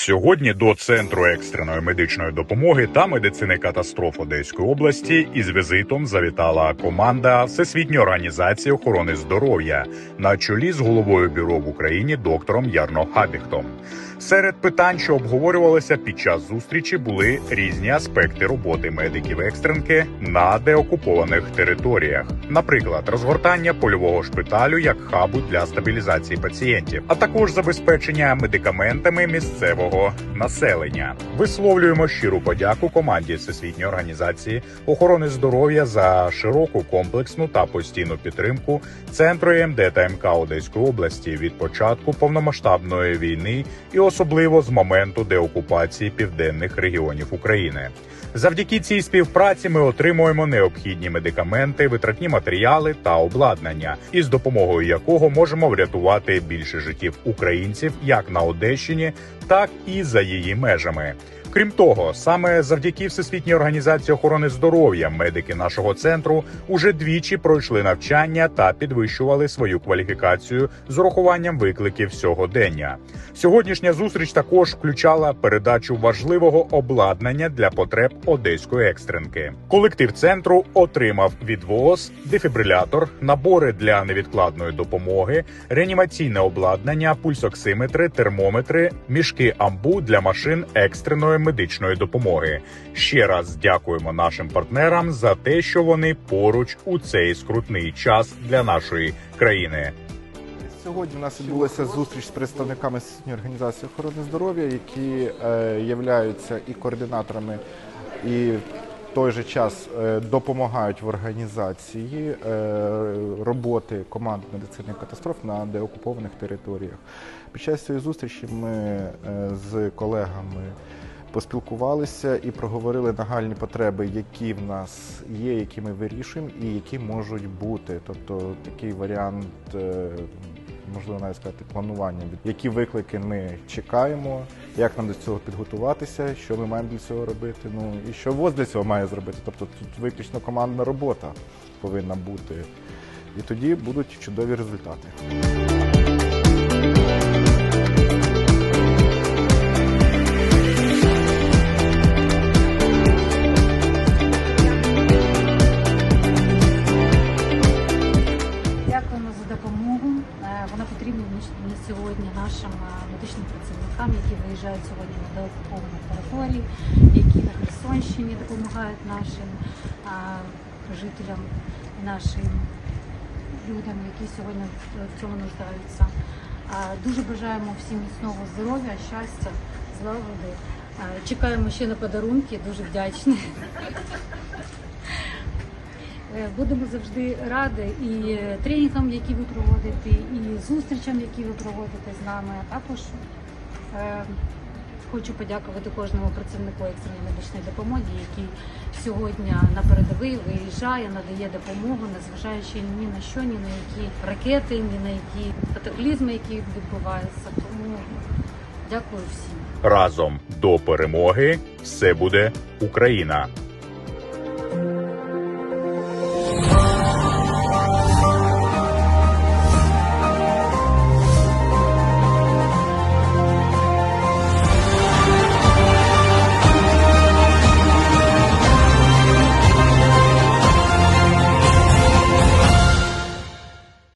Сьогодні до центру екстреної медичної допомоги та медицини катастроф Одеської області із візитом завітала команда Всесвітньої організації охорони здоров'я на чолі з головою бюро в Україні доктором Ярно Хабіхтом. Серед питань, що обговорювалися під час зустрічі, були різні аспекти роботи медиків екстренки на деокупованих територіях, наприклад, розгортання польового шпиталю як хабу для стабілізації пацієнтів, а також забезпечення медикаментами місцевого населення. Висловлюємо щиру подяку команді Всесвітньої організації охорони здоров'я за широку комплексну та постійну підтримку центру МД та МК Одеської області від початку повномасштабної війни і особливо з моменту деокупації південних регіонів України. Завдяки цій співпраці ми отримуємо необхідні медикаменти, витратні матеріали та обладнання, із допомогою якого можемо врятувати більше життів українців як на Одещині, так і за її межами. Крім того, саме завдяки Всесвітній організації охорони здоров'я медики нашого центру уже двічі пройшли навчання та підвищували свою кваліфікацію з урахуванням викликів сьогодення. Сьогоднішня зустріч також включала передачу важливого обладнання для потреб одеської екстренки. Колектив центру отримав відвоз, дефібрилятор, набори для невідкладної допомоги, реанімаційне обладнання, пульсоксиметри, термометри, мішки амбу для машин екстреної медичної допомоги. Ще раз дякуємо нашим партнерам за те, що вони поруч у цей скрутний час для нашої країни. Сьогодні у нас відбулася зустріч з представниками Всесвітньої організації охорони здоров'я, які е, являються і координаторами, і в той же час е, допомагають в організації е, роботи команд медицини катастроф на деокупованих територіях. Під час цієї зустрічі ми е, з колегами поспілкувалися і проговорили нагальні потреби, які в нас є, які ми вирішуємо, і які можуть бути. Тобто такий варіант, е, можливо, навіть сказати, планування, які виклики ми чекаємо, як нам до цього підготуватися, що ми маємо для цього робити. Ну і що ВОЗ для цього має зробити. Тобто тут виключно командна робота повинна бути. І тоді будуть чудові результати. Е, на сьогодні нашим е, медичним працівникам, які виїжджають сьогодні на деокуповані території, які на Херсонщині допомагають нашим е, жителям, нашим людям, які сьогодні в цьому нуждаються. Е, Дуже бажаємо всім міцного здоров'я, щастя, злагоди. Чекаємо ще на подарунки, дуже вдячні. Е, Будемо завжди раді і тренінгам, які ви проводите, і зустрічам, які ви проводите з нами. А також е, хочу подякувати кожному працівнику екстреної медичної допомоги, який сьогодні на передовий виїжджає, надає допомогу, незважаючи ні на що, ні на які ракети, ні на які катаклізми, які відбуваються. Тому дякую всім. Разом до перемоги все буде Україна.